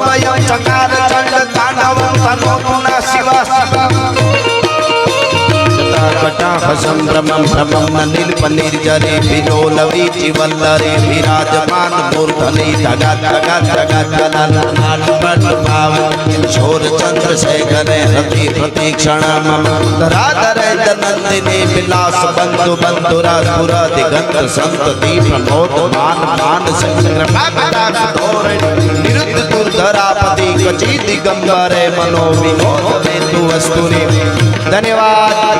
शिवयं चकार चण्डताण्डवं तन्नो पुनः शिवः संभ्रमं भ्रमं मनिल पनीर जरे बिलोलवी चिवल्लरे विराजमान मूर्धनि धगा धगा धगा दलाल नाटपट भाव छोर चंद्र शेखर हति प्रतीक्षण मम धरा धरे नंदिनी विलास बंधु बंधुरा सुरा दिगंत संत दीप मोद मान मान संग्रम धोरण દુર્ધરાપતિ કચી દિગંબરે મનો વિનોદ બિંદુ વસ્તુની ધન્યવાદ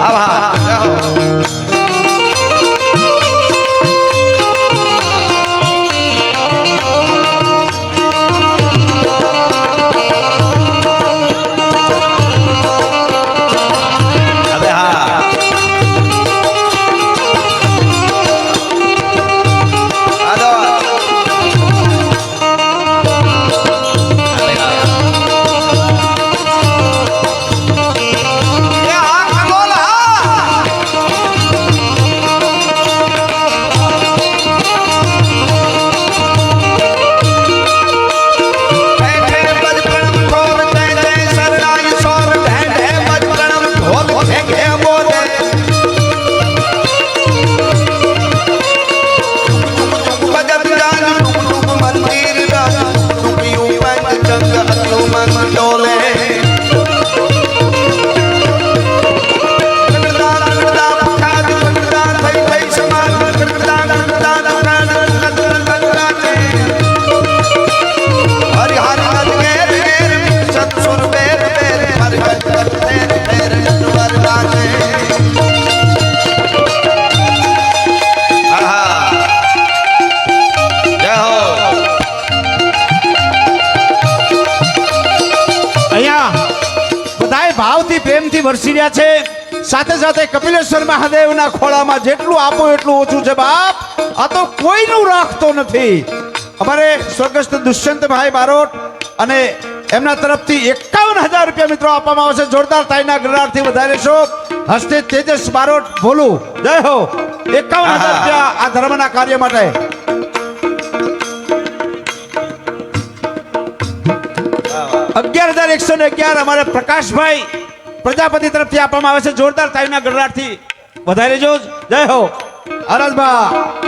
પ્રેમથી વરસી રહ્યા છે. સાથે સાથે કપિલેશ્વર મહાદેવના ખોળામાં જેટલું આપો એટલું ઓછું છે બાપ. આ તો કોઈનું રાખતો નથી. અમારે સ્વર્ગસ્થ દુષ્યંતભાઈ બારોટ અને એમના તરફથી એકાવન હજાર રૂપિયા મિત્રો આપવામાં આવશે. જોરદાર તાઈના ગ્રહારથી વધારે છો હસ્તે તેજસ બારોટ ભોલું જય હો. એકાવન હજાર રૂપિયા આ ધર્મના કાર્ય માટે. અગિયાર હજાર એકસો ને અગિયાર અમારે પ્રકાશભાઈ પ્રજાપતિ તરફથી આપવામાં આવે છે. જોરદાર તાઈના ગણરાટથી વધારે જો જય હો. આરાધભા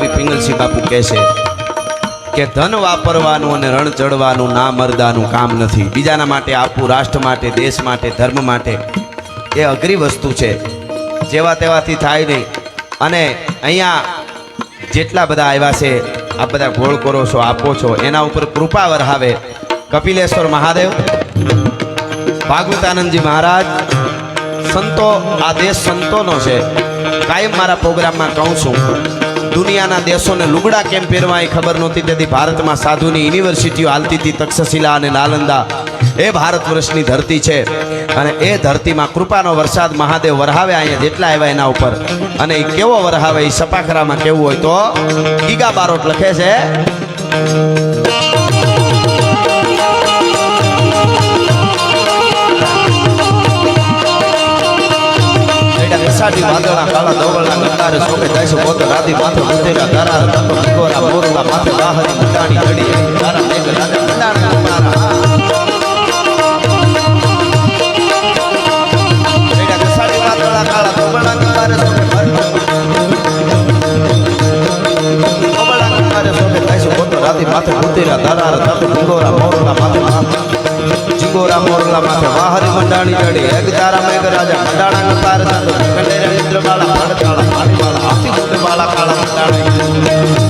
રાજકવિ પિંગલસિંહ બાપુ કહે છે કે ધન વાપરવાનું અને રણ ચડવાનું ના મરદાનું કામ નથી. બીજાના માટે આપવું, રાષ્ટ્ર માટે, દેશ માટે, ધર્મ માટે એ અઘરી વસ્તુ છે. જેવા તેવાથી થાય નહીં. અને અહીંયા જેટલા બધા આવ્યા છે, આ બધા ગોળ કરો છો આપો છો. એના ઉપર કૃપા વરહાવે કપિલેશ્વર મહાદેવ, ભાગવતાનંદજી મહારાજ, સંતો, આ દેશ સંતોનો છે. કાયમ મારા પ્રોગ્રામમાં કહું છું. દુનિયાના દેશોને લુગડા કેમ પહેરવા એ ખબર નહોતી. તેથી ભારતમાં સાધુની યુનિવર્સિટીઓ હાલતી હતી તક્ષશિલા અને નાલંદા. એ ભારત વર્ષની ધરતી છે. અને એ ધરતીમાં કૃપાનો વરસાદ મહાદેવ વરહાવે અહીંયા જેટલા આવ્યા એના ઉપર. અને એ કેવો વરહાવે એ સપાખરામાં કેવું હોય તો ગીગા બારોટ લખે છે વિસાડી વાદળા કાળા દોવળના ગંગારે શોભે જાય છે પોતે રાધી માથે ઉતેરા તારા તત્વ ભીગોરા મોરલા માથે બાહરી મુંડાણી ઘડી તારા મેઘ રાજા મંડાણા વાદળા કાળા દોવળના ગંગારે શોભે જાય છે પોતે રાધી માથે ઉતેરા તારા તત્વ ભીગોરા મોરલા માથે જીગોરા મોરલા માથે વાહરી મંડાણી ચડી. એક તારા મેઘ રાજા મંડાણા કપાર સંતો કંડેરે મિત્ર બાળા ભડકાળા પાણી વાળા હાથી બાળા કાળા મંડાણી.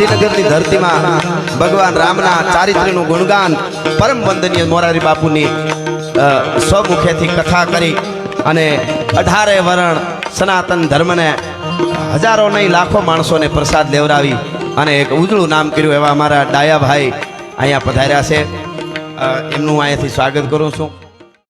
ગાંધીનગરની ધરતીમાં ભગવાન રામના ચારિત્ર્યનું ગુણગાન પરમ વંદનીય મોરારી બાપુની સ્વમુખેથી કથા કરી અને અઢારે વરણ સનાતન ધર્મને હજારો નહીં લાખો માણસોને પ્રસાદ લેવડાવી અને એક ઉજળું નામ કર્યું એવા અમારા ડાયાભાઈ અહીંયા પધાર્યા છે. એમનું અહીંયાથી સ્વાગત કરું છું.